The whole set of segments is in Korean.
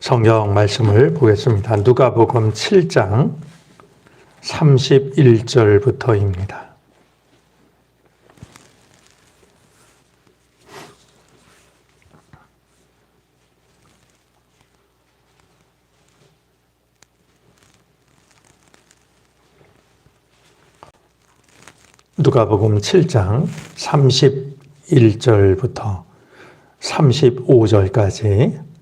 성경 말씀을 보겠습니다. 누가복음 7장 31절부터입니다. 누가복음 7장 31절부터 35절까지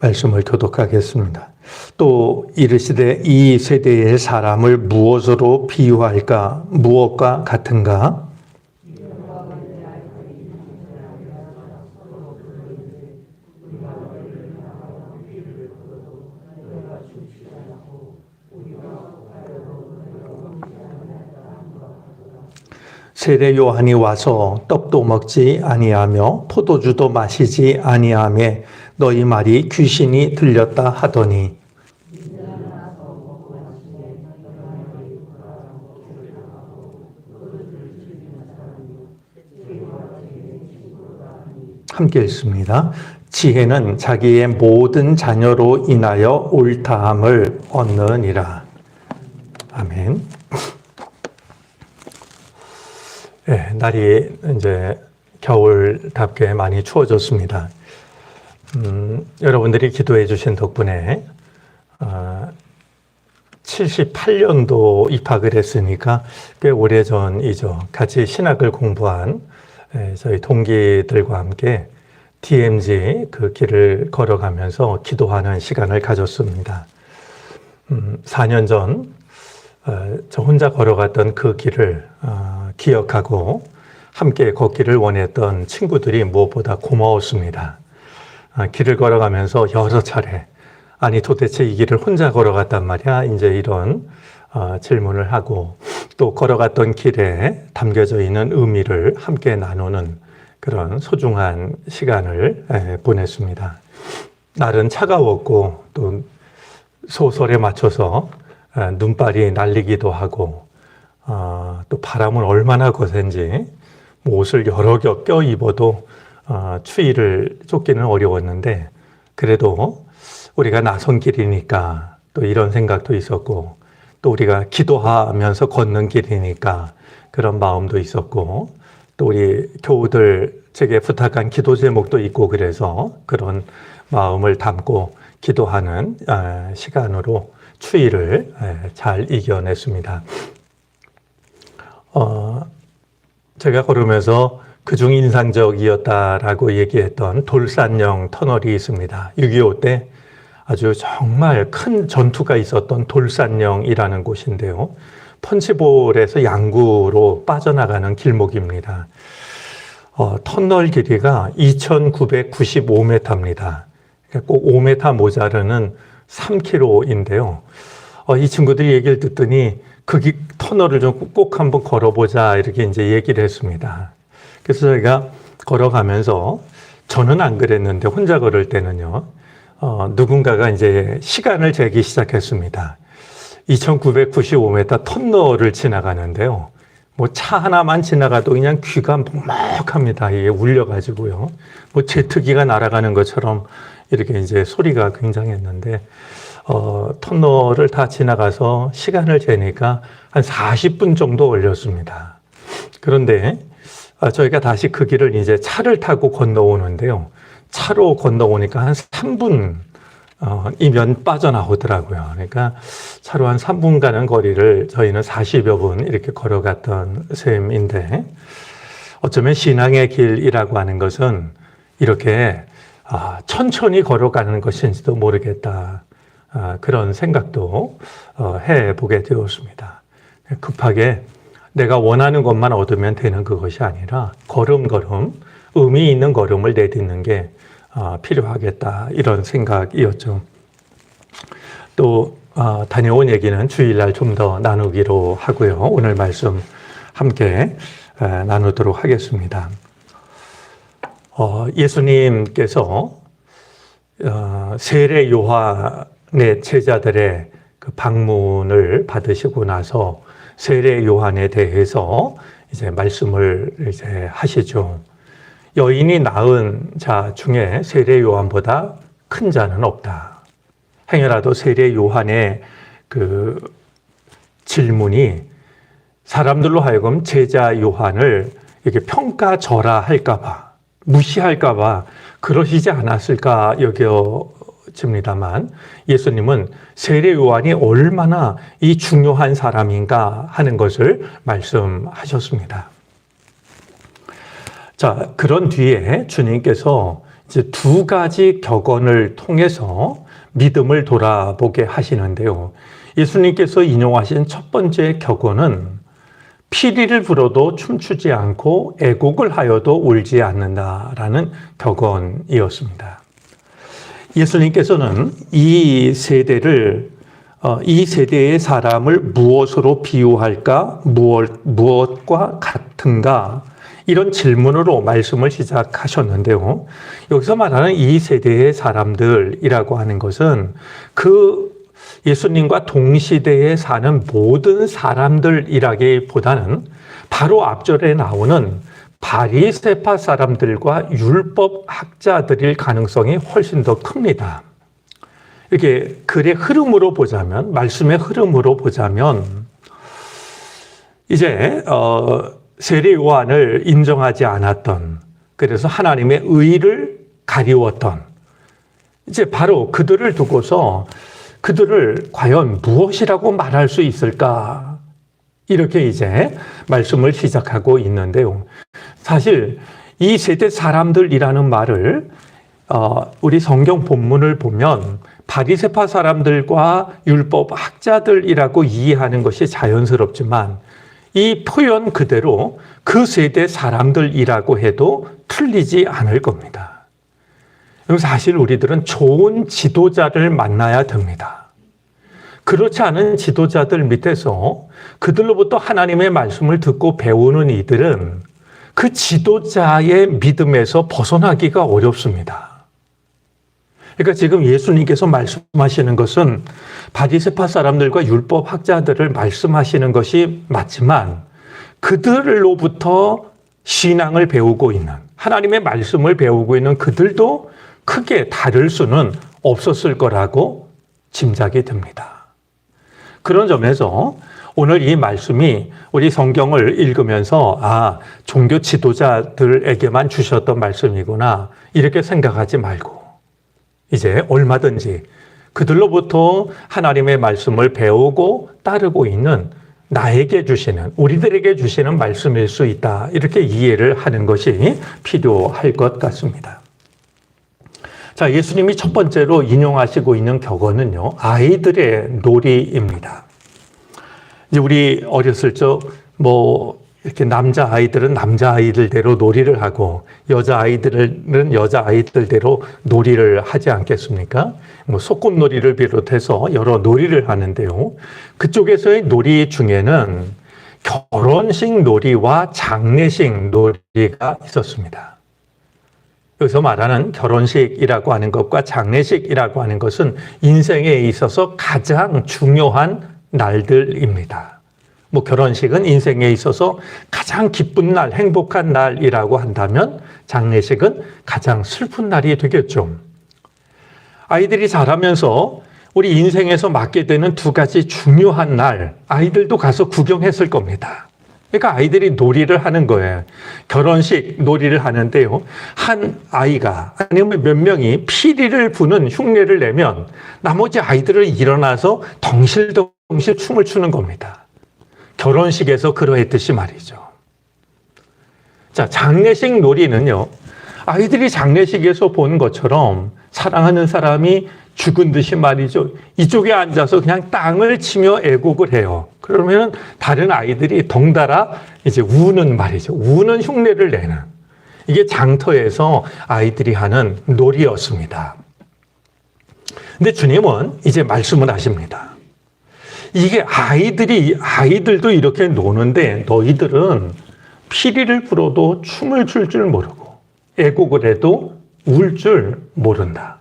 말씀을 교독하겠습니다. 또 이르시되 이 세대의 사람을 무엇으로 비유할까? 무엇과 같은가? 세례 요한이 와서 떡도 먹지 아니하며 포도주도 마시지 아니하며 너희 말이 귀신이 들렸다 하더니 함께 읽습니다. 지혜는 자기의 모든 자녀로 인하여 옳다함을 얻느니라. 아멘. 네, 날이 이제 겨울답게 많이 추워졌습니다. 음, 여러분들이 기도해 주신 덕분에 어, 78년도 입학을 했으니까 꽤 오래전이죠. 같이 신학을 공부한 예, 저희 동기들과 함께 DMZ 그 길을 걸어가면서 기도하는 시간을 가졌습니다. 음, 4년 전, 어, 저 혼자 걸어갔던 그 길을 어, 기억하고 함께 걷기를 원했던 친구들이 무엇보다 고마웠습니다. 어, 길을 걸어가면서 여러 차례, 아니 도대체 이 길을 혼자 걸어갔단 말이야? 이제 이런 어, 질문을 하고 또 걸어갔던 길에 담겨져 있는 의미를 함께 나누는 그런 소중한 시간을 에, 보냈습니다. 날은 차가웠고 또 소설에 맞춰서 에, 눈발이 날리기도 하고 어, 또 바람은 얼마나 거센지 뭐 옷을 여러 겹 껴 입어도 어, 추위를 쫓기는 어려웠는데 그래도 우리가 나선 길이니까 또 이런 생각도 있었고 또 우리가 기도하면서 걷는 길이니까 그런 마음도 있었고 또 우리 교우들 제게 부탁한 기도 제목도 있고 그래서 그런 마음을 담고 기도하는 아, 시간으로 추위를 잘 이겨냈습니다. 어, 제가 걸으면서 그중 인상적이었다라고 얘기했던 돌산령 터널이 있습니다. 6.25 때 아주 정말 큰 전투가 있었던 돌산령이라는 곳인데요. 펀치볼에서 양구로 빠져나가는 길목입니다. 어, 터널 길이가 2,995m입니다. 꼭 5m 모자르는 3km인데요. 어, 이 친구들이 얘기를 듣더니 그 기, 터널을 좀 꼭 한번 걸어보자 이렇게 이제 얘기를 했습니다. 그래서 저희가 걸어가면서 저는 안 그랬는데 혼자 걸을 때는요. 어, 누군가가 이제 시간을 재기 시작했습니다. 2,995m 터널을 지나가는데요. 뭐 차 하나만 지나가도 그냥 귀가 먹먹합니다. 이게 울려가지고요. 뭐 제트기가 날아가는 것처럼 이렇게 이제 소리가 굉장했는데, 어, 터널을 다 지나가서 시간을 재니까 한 40분 정도 걸렸습니다. 그런데 아, 저희가 다시 그 길을 이제 차를 타고 건너오는데요. 차로 건너오니까 한 3분 어, 이면 빠져나오더라고요. 그러니까 차로 한 3분 가는 거리를 저희는 40여 분 이렇게 걸어갔던 셈인데 어쩌면 신앙의 길이라고 하는 것은 이렇게 아, 천천히 걸어가는 것인지도 모르겠다. 아, 그런 생각도 어, 해보게 되었습니다. 급하게 내가 원하는 것만 얻으면 되는 그것이 아니라 걸음걸음 의미 있는 걸음을 내딛는 게 어, 필요하겠다 이런 생각이었죠. 또 어, 다녀온 얘기는 주일날 좀 더 나누기로 하고요. 오늘 말씀 함께 나누도록 하겠습니다. 어, 예수님께서 세례 요한의 제자들의 그 방문을 받으시고 나서 세례 요한에 대해서 이제 말씀을 이제 하시죠. 여인이 낳은 자 중에 세례 요한보다 큰 자는 없다. 행여라도 세례 요한의 그 질문이 사람들로 하여금 제자 요한을 이렇게 평가절하 할까봐, 무시할까봐 그러시지 않았을까 여겨 집니다만 예수님은 세례 요한이 얼마나 이 중요한 사람인가 하는 것을 말씀하셨습니다. 자, 그런 뒤에 주님께서 이제 두 가지 격언을 통해서 믿음을 돌아보게 하시는데요. 예수님께서 인용하신 첫 번째 격언은 피리를 불어도 춤추지 않고 애곡을 하여도 울지 않는다라는 격언이었습니다. 예수님께서는 이 세대를 어, 이 세대의 사람을 무엇으로 비유할까? 무엇, 무엇과 같은가? 이런 질문으로 말씀을 시작하셨는데요. 여기서 말하는 이 세대의 사람들이라고 하는 것은 그 예수님과 동시대에 사는 모든 사람들이라기보다는 바로 앞절에 나오는 바리세파 사람들과 율법 학자들일 가능성이 훨씬 더 큽니다. 이렇게 글의 흐름으로 보자면 말씀의 흐름으로 보자면 이제 어 세례 요한을 인정하지 않았던 그래서 하나님의 의를 가리웠던 이제 바로 그들을 두고서 그들을 과연 무엇이라고 말할 수 있을까? 이렇게 이제 말씀을 시작하고 있는데요. 사실 이 세대 사람들이라는 말을 어, 우리 성경 본문을 보면 바리세파 사람들과 율법 학자들이라고 이해하는 것이 자연스럽지만 이 표현 그대로 그 세대 사람들이라고 해도 틀리지 않을 겁니다. 사실 우리들은 좋은 지도자를 만나야 됩니다. 그렇지 않은 지도자들 밑에서 그들로부터 하나님의 말씀을 듣고 배우는 이들은 그 지도자의 믿음에서 벗어나기가 어렵습니다. 그러니까 지금 예수님께서 말씀하시는 것은 바디세파 사람들과 율법 학자들을 말씀하시는 것이 맞지만 그들로부터 신앙을 배우고 있는 하나님의 말씀을 배우고 있는 그들도 크게 다를 수는 없었을 거라고 짐작이 됩니다. 그런 점에서 오늘 이 말씀이 우리 성경을 읽으면서 아, 종교 지도자들에게만 주셨던 말씀이구나. 이렇게 생각하지 말고 이제 얼마든지 그들로부터 하나님의 말씀을 배우고 따르고 있는 나에게 주시는, 우리들에게 주시는 말씀일 수 있다. 이렇게 이해를 하는 것이 필요할 것 같습니다. 자, 예수님이 첫 번째로 인용하시고 있는 격언은요, 아이들의 놀이입니다. 이제 우리 어렸을 적, 뭐, 이렇게 남자 아이들은 남자 아이들대로 놀이를 하고 여자 아이들은 여자 아이들대로 놀이를 하지 않겠습니까? 뭐 소꿉놀이를 비롯해서 여러 놀이를 하는데요. 그쪽에서의 놀이 중에는 결혼식 놀이와 장례식 놀이가 있었습니다. 여기서 말하는 결혼식이라고 하는 것과 장례식이라고 하는 것은 인생에 있어서 가장 중요한 날들입니다. 뭐 결혼식은 인생에 있어서 가장 기쁜 날, 행복한 날이라고 한다면 장례식은 가장 슬픈 날이 되겠죠. 아이들이 자라면서 우리 인생에서 맞게 되는 두 가지 중요한 날, 아이들도 가서 구경했을 겁니다. 그러니까 아이들이 놀이를 하는 거예요. 결혼식 놀이를 하는데요. 한 아이가 아니면 몇 명이 피리를 부는 흉내를 내면 나머지 아이들은 일어나서 덩실덩 실 춤을 추는 겁니다. 결혼식에서 그러했듯이 말이죠. 자, 장례식 놀이는요. 아이들이 장례식에서 본 것처럼 사랑하는 사람이 죽은 듯이 말이죠. 이쪽에 앉아서 그냥 땅을 치며 애곡을 해요. 그러면 다른 아이들이 덩달아 이제 우는 말이죠. 우는 흉내를 내는. 이게 장터에서 아이들이 하는 놀이였습니다. 근데 주님은 이제 말씀을 하십니다. 이게 아이들이, 아이들도 이렇게 노는데 너희들은 피리를 불어도 춤을 출줄 모르고 애곡을 해도 울 줄 모른다.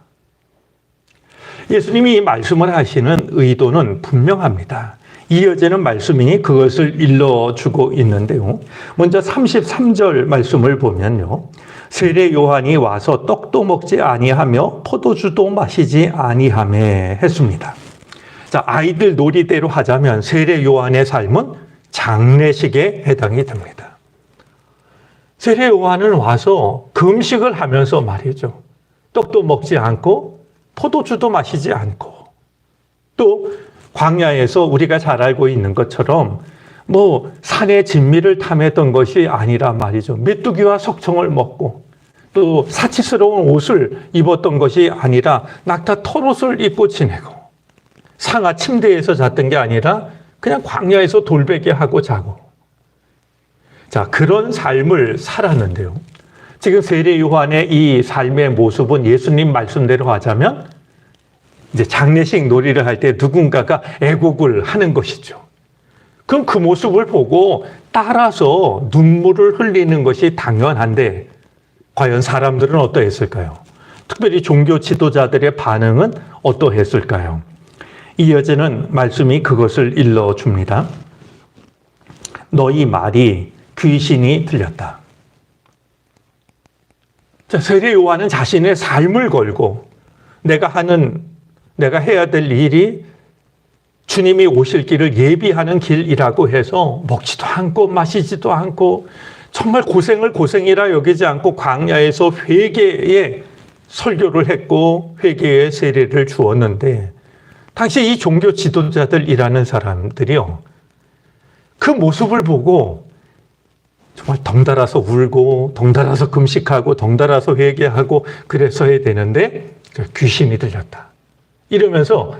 예수님이 말씀을 하시는 의도는 분명합니다. 이어지는 말씀이 그것을 일러주고 있는데요. 먼저 33절 말씀을 보면요. 세례 요한이 와서 떡도 먹지 아니하며 포도주도 마시지 아니하매 했습니다. 자, 아이들 놀이대로 하자면 세례 요한의 삶은 장례식에 해당이 됩니다. 세례 요한은 와서 금식을 하면서 말이죠. 떡도 먹지 않고 포도주도 마시지 않고 또 광야에서 우리가 잘 알고 있는 것처럼 뭐 산의 진미를 탐했던 것이 아니라 말이죠. 메뚜기와 석청을 먹고 또 사치스러운 옷을 입었던 것이 아니라 낙타 털옷을 입고 지내고 상하 침대에서 잤던 게 아니라 그냥 광야에서 돌베개 하고 자고 자 그런 삶을 살았는데요. 지금 세례 요한의 이 삶의 모습은 예수님 말씀대로 하자면 이제 장례식 놀이를 할 때 누군가가 애곡을 하는 것이죠. 그럼 그 모습을 보고 따라서 눈물을 흘리는 것이 당연한데 과연 사람들은 어떠했을까요? 특별히 종교 지도자들의 반응은 어떠했을까요? 이어지는 말씀이 그것을 일러 줍니다. 너희 말이 귀신이 들렸다. 자, 세례 요한은 자신의 삶을 걸고 내가 하는 내가 해야 될 일이 주님이 오실 길을 예비하는 길이라고 해서 먹지도 않고 마시지도 않고 정말 고생을 고생이라 여기지 않고 광야에서 회개의 설교를 했고 회개의 세례를 주었는데 당시 이 종교 지도자들이라는 사람들이요 그 모습을 보고 정말 덩달아서 울고 덩달아서 금식하고 덩달아서 회개하고 해야 되는데 귀신이 들렸다. 이러면서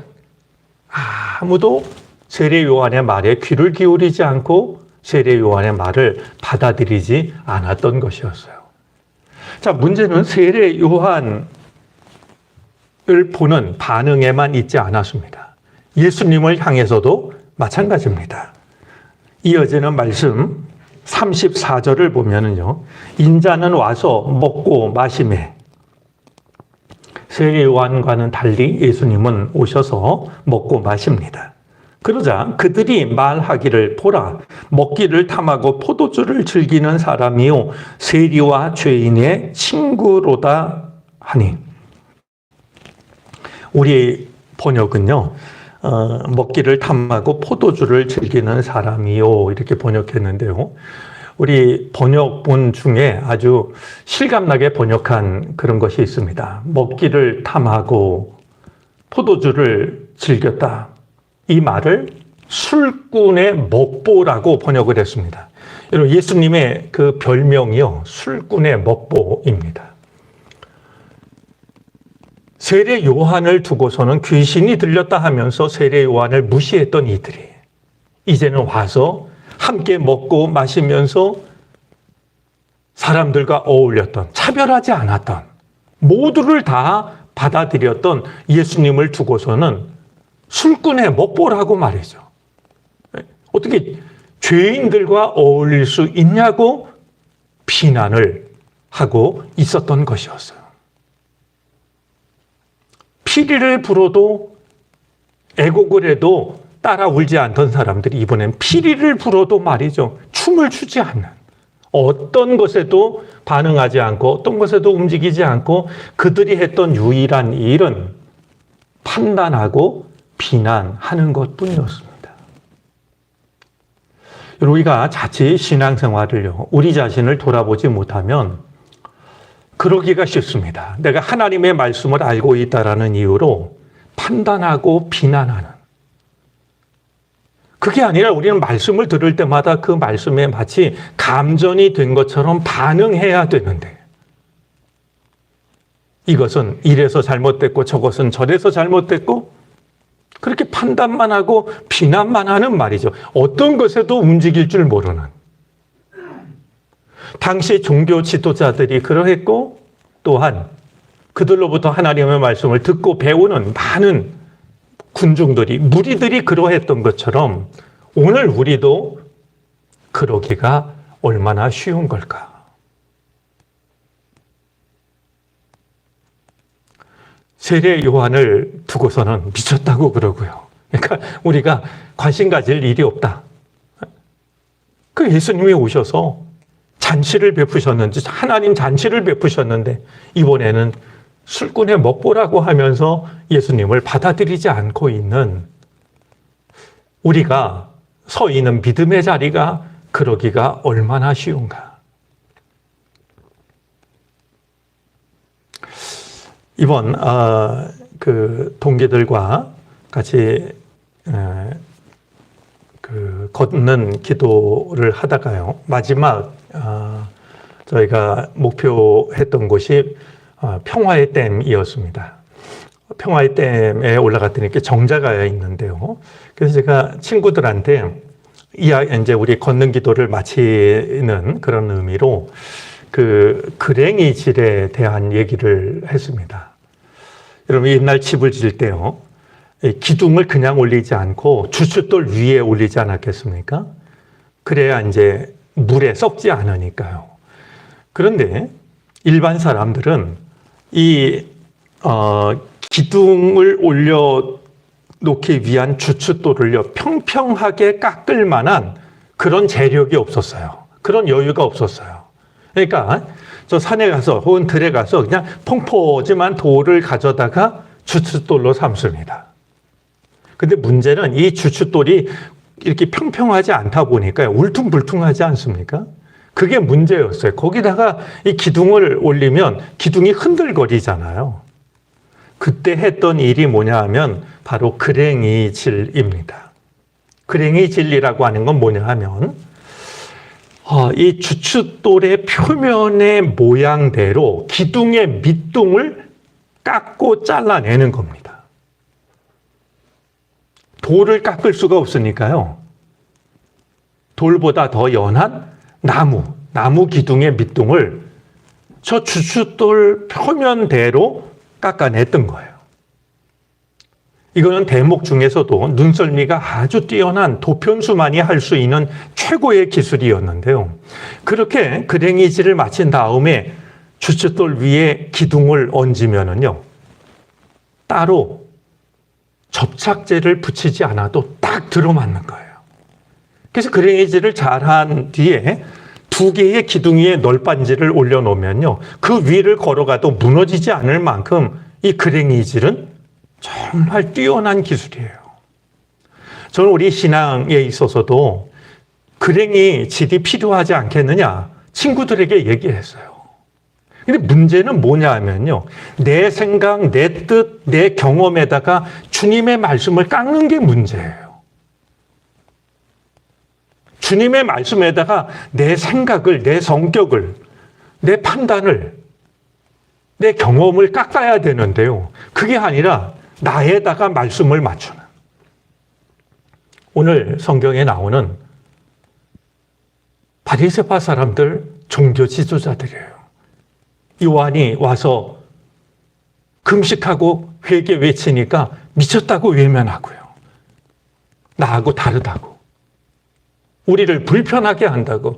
아무도 세례 요한의 말에 귀를 기울이지 않고 세례 요한의 말을 받아들이지 않았던 것이었어요. 자, 문제는 세례 요한 을 보는 반응에만 있지 않았습니다. 예수님을 향해서도 마찬가지입니다. 이어지는 말씀 34절을 보면은요. 인자는 와서 먹고 마심에 세례 요한과는 달리 예수님은 오셔서 먹고 마십니다. 그러자 그들이 말하기를 보라 먹기를 탐하고 포도주를 즐기는 사람이요 세리와 죄인의 친구로다 하니 우리 번역은요 어, 먹기를 탐하고 포도주를 즐기는 사람이요 이렇게 번역했는데요 우리 번역본 중에 아주 실감나게 번역한 그런 것이 있습니다. 먹기를 탐하고 포도주를 즐겼다. 이 말을 술꾼의 먹보라고 번역을 했습니다. 여러분, 예수님의 그 별명이요, 술꾼의 먹보입니다. 세례 요한을 두고서는 귀신이 들렸다 하면서 세례 요한을 무시했던 이들이 이제는 와서 함께 먹고 마시면서 사람들과 어울렸던, 차별하지 않았던, 모두를 다 받아들였던 예수님을 두고서는 술꾼의 먹보라고 말이죠. 어떻게 죄인들과 어울릴 수 있냐고 비난을 하고 있었던 것이었어요. 피리를 불어도 애곡을 해도 따라 울지 않던 사람들이 이번엔 피리를 불어도 말이죠. 춤을 추지 않는. 어떤 것에도 반응하지 않고 어떤 것에도 움직이지 않고 그들이 했던 유일한 일은 판단하고 비난하는 것 뿐이었습니다. 우리가 자칫 신앙생활을요, 우리 자신을 돌아보지 못하면 그러기가 쉽습니다. 내가 하나님의 말씀을 알고 있다라는 이유로 판단하고 비난하는 그게 아니라 우리는 말씀을 들을 때마다 그 말씀에 마치 감전이 된 것처럼 반응해야 되는데 이것은 이래서 잘못됐고 저것은 저래서 잘못됐고 그렇게 판단만 하고 비난만 하는 말이죠. 어떤 것에도 움직일 줄 모르는. 당시 종교 지도자들이 그러했고 또한 그들로부터 하나님의 말씀을 듣고 배우는 많은 군중들이 무리들이 그러했던 것처럼 오늘 우리도 그러기가 얼마나 쉬운 걸까? 세례 요한을 두고서는 미쳤다고 그러고요. 그러니까 우리가 관심 가질 일이 없다. 그 예수님이 오셔서 잔치를 베푸셨는지 하나님 잔치를 베푸셨는데 이번에는 술꾼의 먹보라고 하면서 예수님을 받아들이지 않고 있는 우리가 서 있는 믿음의 자리가 그러기가 얼마나 쉬운가. 이번 어, 그 동기들과 같이 에, 그 걷는 기도를 하다가요 마지막 어, 저희가 목표했던 곳이 어, 평화의 댐이었습니다. 평화의 댐에 올라갔더니 정자가 있는데요. 그래서 제가 친구들한테 이야 이제 우리 걷는 기도를 마치는 그런 의미로 그 그랭이 질에 대한 얘기를 했습니다. 여러분 옛날 집을 지을 때요. 이 기둥을 그냥 올리지 않고 주춧돌 위에 올리지 않았겠습니까? 그래야 이제 물에 썩지 않으니까요. 그런데 일반 사람들은 이 어, 기둥을 올려 놓기 위한 주춧돌을요 평평하게 깎을 만한 그런 재력이 없었어요. 그런 여유가 없었어요. 그러니까 저 산에 가서 혹은 들에 가서 그냥 펑퍼지만 돌을 가져다가 주춧돌로 삼습니다. 근데 문제는 이 주춧돌이 이렇게 평평하지 않다 보니까 울퉁불퉁하지 않습니까? 그게 문제였어요. 거기다가 이 기둥을 올리면 기둥이 흔들거리잖아요. 그때 했던 일이 뭐냐 하면 바로 그랭이 질입니다. 그랭이 질이라고 하는 건 뭐냐 하면 어, 이 주춧돌의 표면의 모양대로 기둥의 밑둥을 깎고 잘라내는 겁니다. 돌을 깎을 수가 없으니까요. 돌보다 더 연한 나무, 나무 기둥의 밑둥을 저 주춧돌 표면대로 깎아냈던 거예요. 이거는 대목 중에서도 눈썰미가 아주 뛰어난 도편수만이 할 수 있는 최고의 기술이었는데요. 그렇게 그랭이질을 마친 다음에 주춧돌 위에 기둥을 얹으면은요, 따로 접착제를 붙이지 않아도 딱 들어맞는 거예요. 그래서 그랭이질을 잘한 뒤에 두 개의 기둥 위에 널빤지를 올려놓으면요, 그 위를 걸어가도 무너지지 않을 만큼 이 그랭이질은 정말 뛰어난 기술이에요. 저는 우리 신앙에 있어서도 그랭이 질이 필요하지 않겠느냐 친구들에게 얘기했어요. 근데 문제는 뭐냐 하면요. 내 생각, 내 뜻, 내 경험에다가 주님의 말씀을 깎는 게 문제예요. 주님의 말씀에다가 내 생각을, 내 성격을, 내 판단을, 내 경험을 깎아야 되는데요. 그게 아니라 나에다가 말씀을 맞추는. 오늘 성경에 나오는 바리새파 사람들 종교 지도자들이에요. 요한이 와서 금식하고 회개 외치니까 미쳤다고 외면하고요. 나하고 다르다고. 우리를 불편하게 한다고.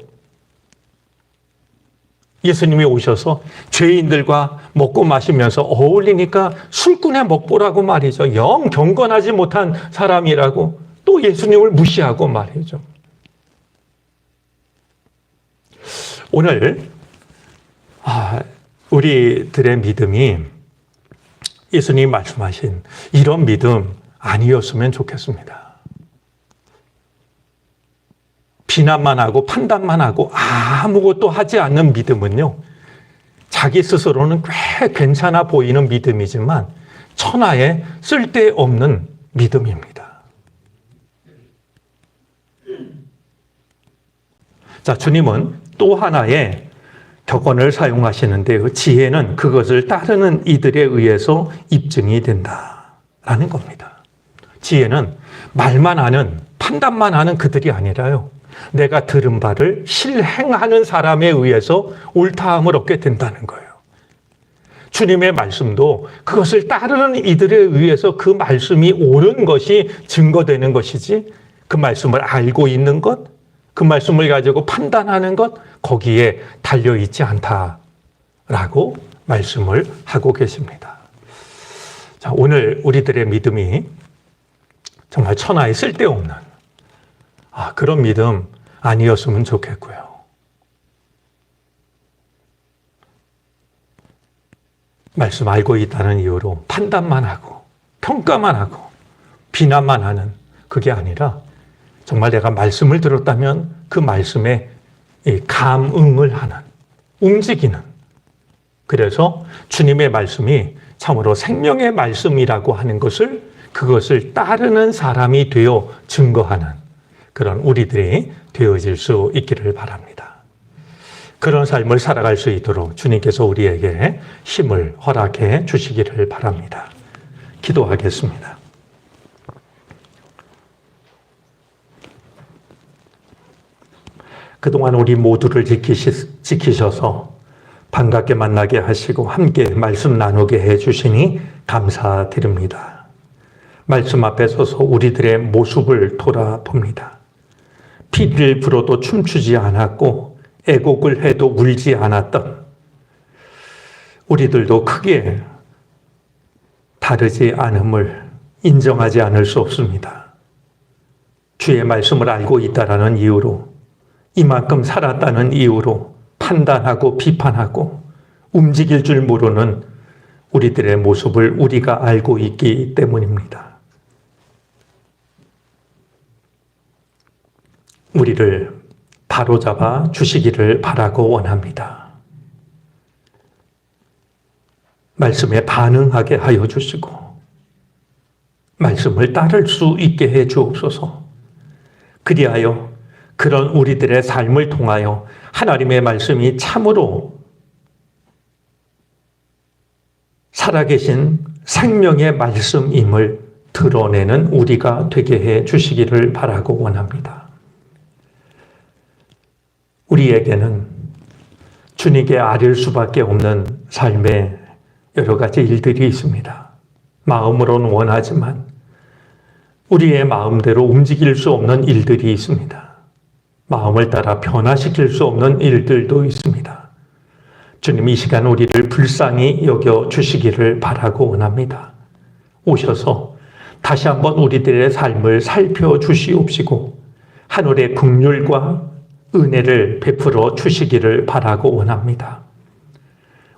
예수님이 오셔서 죄인들과 먹고 마시면서 어울리니까 술꾼의 먹보라고 말이죠. 영 경건하지 못한 사람이라고 또 예수님을 무시하고 말이죠. 오늘 아, 우리들의 믿음이 예수님 말씀하신 이런 믿음 아니었으면 좋겠습니다. 비난만 하고 판단만 하고 아무것도 하지 않는 믿음은요, 자기 스스로는 꽤 괜찮아 보이는 믿음이지만 천하에 쓸데없는 믿음입니다. 자, 주님은 또 하나의 격언을 사용하시는데요. 지혜는 그것을 따르는 이들에 의해서 입증이 된다라는 겁니다. 지혜는 말만 하는 판단만 하는 그들이 아니라요. 내가 들은 바를 실행하는 사람에 의해서 옳다함을 얻게 된다는 거예요. 주님의 말씀도 그것을 따르는 이들에 의해서 그 말씀이 옳은 것이 증거되는 것이지 그 말씀을 알고 있는 것, 그 말씀을 가지고 판단하는 것 거기에 달려 있지 않다라고 말씀을 하고 계십니다. 자, 오늘 우리들의 믿음이 정말 천하에 쓸데없는 아, 그런 믿음 아니었으면 좋겠고요. 말씀 알고 있다는 이유로 판단만 하고 평가만 하고 비난만 하는 그게 아니라 정말 내가 말씀을 들었다면 그 말씀에 이 감응을 하는 움직이는 그래서 주님의 말씀이 참으로 생명의 말씀이라고 하는 것을 그것을 따르는 사람이 되어 증거하는 그런 우리들이 되어질 수 있기를 바랍니다. 그런 삶을 살아갈 수 있도록 주님께서 우리에게 힘을 허락해 주시기를 바랍니다. 기도하겠습니다. 그동안 우리 모두를 지키시, 지키셔서 반갑게 만나게 하시고 함께 말씀 나누게 해 주시니 감사드립니다. 말씀 앞에 서서 우리들의 모습을 돌아봅니다. 피를 불어도 춤추지 않았고 애곡을 해도 울지 않았던 우리들도 크게 다르지 않음을 인정하지 않을 수 없습니다. 주의 말씀을 알고 있다라는 이유로 이만큼 살았다는 이유로 판단하고 비판하고 움직일 줄 모르는 우리들의 모습을 우리가 알고 있기 때문입니다. 우리를 바로잡아 주시기를 바라고 원합니다. 말씀에 반응하게 하여 주시고, 말씀을 따를 수 있게 해 주옵소서. 그리하여 그런 우리들의 삶을 통하여 하나님의 말씀이 참으로 살아계신 생명의 말씀임을 드러내는 우리가 되게 해 주시기를 바라고 원합니다. 우리에게는 주님께 아릴 수밖에 없는 삶의 여러 가지 일들이 있습니다. 마음으로는 원하지만 우리의 마음대로 움직일 수 없는 일들이 있습니다. 마음을 따라 변화시킬 수 없는 일들도 있습니다. 주님 이 시간 우리를 불쌍히 여겨 주시기를 바라고 원합니다. 오셔서 다시 한번 우리들의 삶을 살펴 주시옵시고 하늘의 국률과 은혜를 베풀어 주시기를 바라고 원합니다.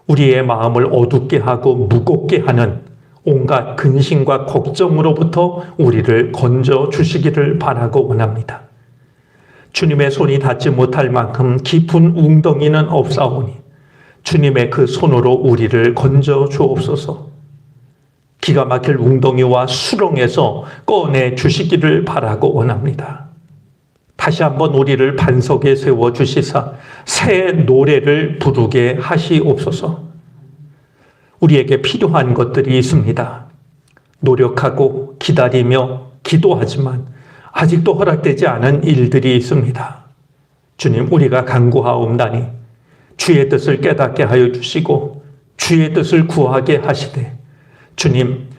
우리의 마음을 어둡게 하고 무겁게 하는 온갖 근심과 걱정으로부터 우리를 건져 주시기를 바라고 원합니다. 주님의 손이 닿지 못할 만큼 깊은 웅덩이는 없사오니 주님의 그 손으로 우리를 건져 주옵소서. 기가 막힐 웅덩이와 수렁에서 꺼내 주시기를 바라고 원합니다. 다시 한번 우리를 반석에 세워 주시사 새 노래를 부르게 하시옵소서. 우리에게 필요한 것들이 있습니다. 노력하고 기다리며 기도하지만 아직도 허락되지 않은 일들이 있습니다. 주님, 우리가 간구하옵나니 주의 뜻을 깨닫게 하여 주시고 주의 뜻을 구하게 하시되 주님,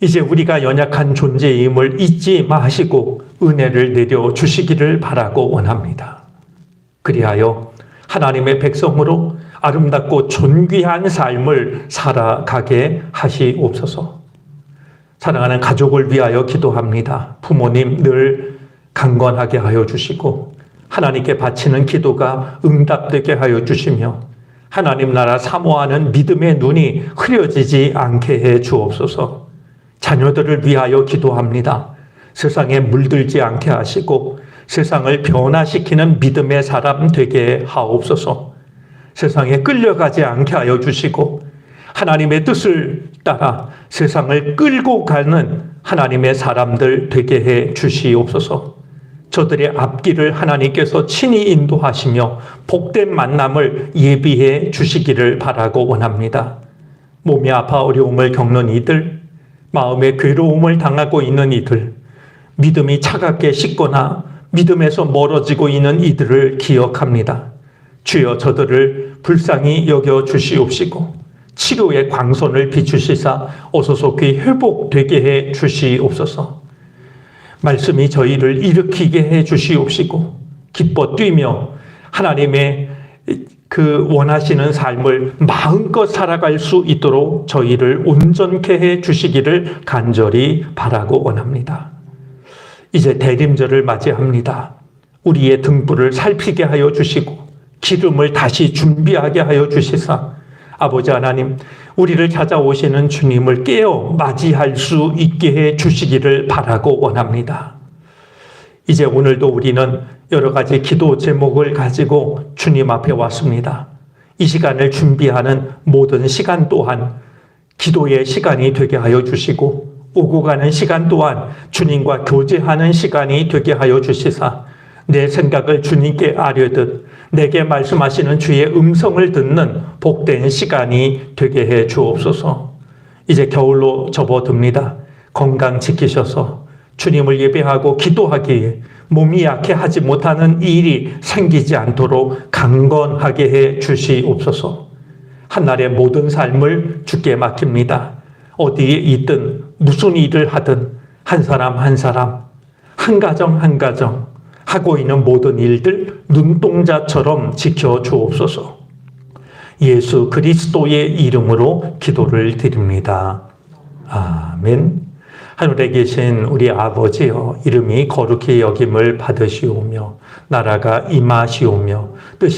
이제 우리가 연약한 존재임을 잊지 마시고 은혜를 내려 주시기를 바라고 원합니다. 그리하여 하나님의 백성으로 아름답고 존귀한 삶을 살아가게 하시옵소서. 사랑하는 가족을 위하여 기도합니다. 부모님 늘 강건하게 하여 주시고 하나님께 바치는 기도가 응답되게 하여 주시며 하나님 나라 사모하는 믿음의 눈이 흐려지지 않게 해 주옵소서. 자녀들을 위하여 기도합니다. 세상에 물들지 않게 하시고 세상을 변화시키는 믿음의 사람 되게 하옵소서. 세상에 끌려가지 않게 하여 주시고 하나님의 뜻을 따라 세상을 끌고 가는 하나님의 사람들 되게 해 주시옵소서. 저들의 앞길을 하나님께서 친히 인도하시며 복된 만남을 예비해 주시기를 바라고 원합니다. 몸이 아파 어려움을 겪는 이들, 마음의 괴로움을 당하고 있는 이들, 믿음이 차갑게 식거나 믿음에서 멀어지고 있는 이들을 기억합니다. 주여 저들을 불쌍히 여겨 주시옵시고 치료의 광선을 비추시사 어서 속히 회복되게 해 주시옵소서. 말씀이 저희를 일으키게 해 주시옵시고 기뻐 뛰며 하나님의 그 원하시는 삶을 마음껏 살아갈 수 있도록 저희를 온전케 해 주시기를 간절히 바라고 원합니다. 이제 대림절을 맞이합니다. 우리의 등불을 살피게 하여 주시고 기름을 다시 준비하게 하여 주시사 아버지 하나님 우리를 찾아오시는 주님을 깨어 맞이할 수 있게 해 주시기를 바라고 원합니다. 이제 오늘도 우리는 여러 가지 기도 제목을 가지고 주님 앞에 왔습니다. 이 시간을 준비하는 모든 시간 또한 기도의 시간이 되게 하여 주시고 오고 가는 시간 또한 주님과 교제하는 시간이 되게 하여 주시사 내 생각을 주님께 아뢰듯 내게 말씀하시는 주의 음성을 듣는 복된 시간이 되게 해 주옵소서. 이제 겨울로 접어듭니다. 건강 지키셔서 주님을 예배하고 기도하기에 몸이 약해 하지 못하는 일이 생기지 않도록 강건하게 해 주시옵소서. 한날의 모든 삶을 주께 맡깁니다. 어디에 있든 무슨 일을 하든 한 사람 한 사람, 한 가정 한 가정 하고 있는 모든 일들 눈동자처럼 지켜 주옵소서. 예수 그리스도의 이름으로 기도를 드립니다. 아멘. 하늘에 계신 우리 아버지여 이름이 거룩히 여김을 받으시오며 나라가 임하시오며 뜻이